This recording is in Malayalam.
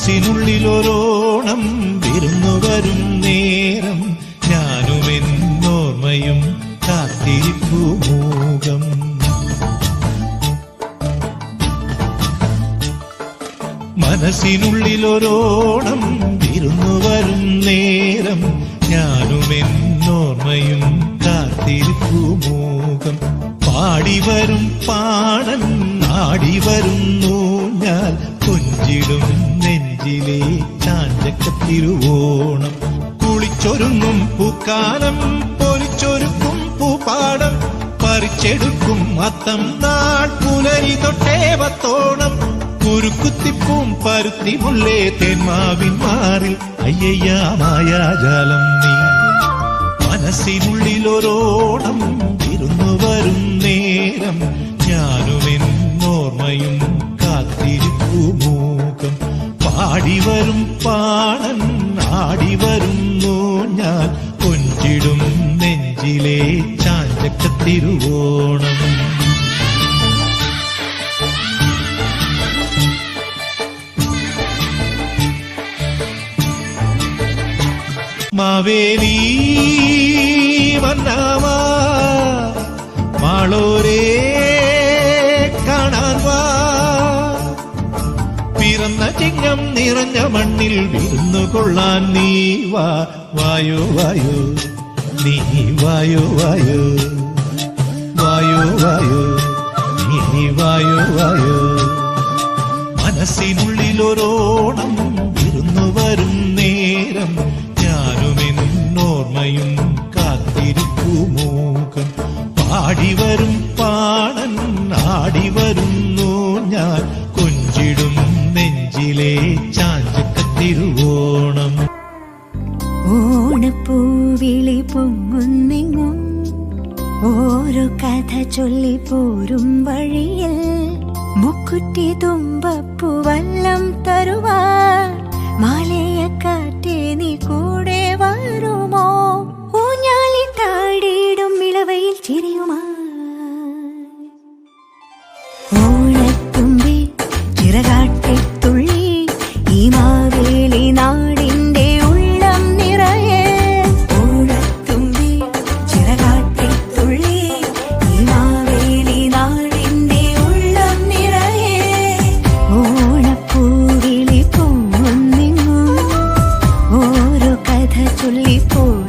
മനസ്സിനുള്ളിലൊരോണം വിരുന്നു വരും നേരം. ഞാനുമെന്നോർമ്മയും കാത്തിരിപ്പു മൂകം. മനസ്സിനുള്ളിലൊരോണം വിരുന്നു വരും നേരം. ഞാനുമെന്നോർമ്മയും കാത്തിരിപ്പു മൂകം. പാടി വരും പാടൻ നാടിവരുന്നു ഞാൻ. കൊഞ്ചിടും നെഞ്ചിലെ ചാഞ്ചക്കത്തിരുവോണം. കുളിച്ചൊരുങ്ങും പൂക്കാലം പൊലിച്ചൊരുക്കും പൂപ്പാടം. പറിച്ചെടുക്കും അത്തം നാൾ പുലരി തൊട്ടേവത്തോണം കുരുക്കുത്തിപ്പും പരുത്തി മുള്ളേ തേന്മാവിൻ മാറിൽ. അയ്യയ്യ മായാജാലം നീ. മനസ്സിനുള്ളിലൊരോണം ഇരുന്നു വരും ആടി വരുന്നു ഞാൻ. കൊഞ്ചിടും നെഞ്ചിലെ ചാഞ്ചക്കത്തിരുവോണം. മാവേലി വന്നാവാ മാളോരേ പിറന്ന നിറഞ്ഞ മണ്ണിൽ വിരുന്നു കൊള്ളാൻ നീ വാ. വായോ വായോ. നീ വായോ വായോ. വായോ വായോ. ഓണപ്പൂവിളി പൊങ്ങുന്നിങ്ങും. ഓരോ കഥ ചൊല്ലി പോരും വഴിയിൽ. മുക്കുറ്റി തുമ്പപ്പൂവല്ലം തരുവാ മാല tulipo